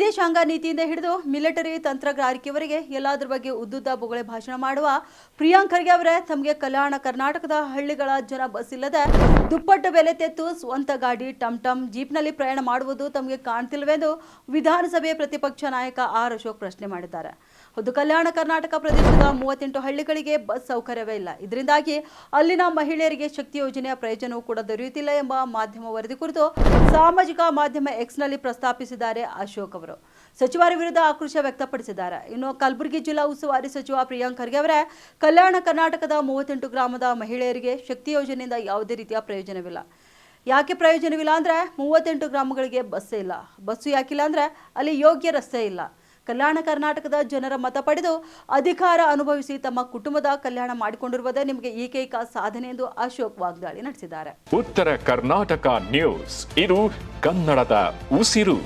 ವಿದೇಶಾಂಗ ನೀತಿಯಿಂದ ಹಿಡಿದು ಮಿಲಿಟರಿ ತಂತ್ರಗಾರಿಕೆವರೆಗೆ ಎಲ್ಲದರ ಬಗ್ಗೆ ಉದ್ದುದ್ದ ಬೊಗಳೆ ಭಾಷಣ ಮಾಡುವ ಪ್ರಿಯಾಂಕ್ ಖರ್ಗೆ ಅವರೇ ತಮಗೆ ಕಲ್ಯಾಣ ಕರ್ನಾಟಕದ ಹಳ್ಳಿಗಳ ಜನ ಬಸ್ ಇಲ್ಲದೆ ದುಪ್ಪಟ್ಟು ಬೆಲೆ ತೆತ್ತು ಸ್ವಂತ ಗಾಡಿ ಟಮ್ ಟಮ್ ಜೀಪ್ನಲ್ಲಿ ಪ್ರಯಾಣ ಮಾಡುವುದು ತಮಗೆ ಕಾಣ್ತಿಲ್ಲವೆಂದು ವಿಧಾನಸಭೆ ಪ್ರತಿಪಕ್ಷ ನಾಯಕ ಆರ್ ಅಶೋಕ್ ಪ್ರಶ್ನೆ ಮಾಡಿದ್ದಾರೆ. ಹೌದು, ಕಲ್ಯಾಣ ಕರ್ನಾಟಕ ಪ್ರದೇಶದ ಮೂವತ್ತೆಂಟು ಹಳ್ಳಿಗಳಿಗೆ ಬಸ್ ಸೌಕರ್ಯವೇ ಇಲ್ಲ. ಇದರಿಂದಾಗಿ ಅಲ್ಲಿನ ಮಹಿಳೆಯರಿಗೆ ಶಕ್ತಿ ಯೋಜನೆಯ ಪ್ರಯೋಜನವೂ ಕೂಡ ದೊರೆಯುತ್ತಿಲ್ಲ ಎಂಬ ಮಾಧ್ಯಮ ವರದಿ ಕುರಿತು ಸಾಮಾಜಿಕ ಮಾಧ್ಯಮ ಎಕ್ಸ್ನಲ್ಲಿ ಪ್ರಸ್ತಾಪಿಸಿದ್ದಾರೆ ಅಶೋಕ್ ಅವರು ಸಚಿವರ ವಿರುದ್ಧ ಆಕ್ರೋಶ ವ್ಯಕ್ತಪಡಿಸಿದ್ದಾರೆ. ಇನ್ನು ಕಲಬುರಗಿ ಜಿಲ್ಲಾ ಉಸ್ತುವಾರಿ ಸಚಿವ ಪ್ರಿಯಾಂಕ್ ಖರ್ಗೆ ಅವರೇ, ಕಲ್ಯಾಣ ಕರ್ನಾಟಕದ ಮೂವತ್ತೆಂಟು ಗ್ರಾಮದ ಮಹಿಳೆಯರಿಗೆ ಶಕ್ತಿ ಯೋಜನೆಯಿಂದ ಯಾವುದೇ ರೀತಿಯ ಪ್ರಯೋಜನವಿಲ್ಲ. ಯಾಕೆ ಪ್ರಯೋಜನವಿಲ್ಲ ಅಂದರೆ ಮೂವತ್ತೆಂಟು ಗ್ರಾಮಗಳಿಗೆ ಬಸ್ಸೇ ಇಲ್ಲ. ಬಸ್ಸು ಯಾಕಿಲ್ಲ ಅಂದರೆ ಅಲ್ಲಿ ಯೋಗ್ಯ ರಸ್ತೆ ಇಲ್ಲ. ಕಲ್ಯಾಣ ಕರ್ನಾಟಕದ ಜನರ ಮತ ಪಡೆದು ಅಧಿಕಾರ ಅನುಭವಿಸಿ ತಮ್ಮ ಕುಟುಂಬದ ಕಲ್ಯಾಣ ಮಾಡಿಕೊಂಡಿರುವುದೇ ನಿಮಗೆ ಏಕೈಕ ಸಾಧನೆ ಎಂದು ಅಶೋಕ್ ವಾಗ್ದಾಳಿ ನಡೆಸಿದ್ದಾರೆ. ಉತ್ತರ ಕರ್ನಾಟಕ ನ್ಯೂಸ್. ಇದು ಕನ್ನಡದ ಉಸಿರು.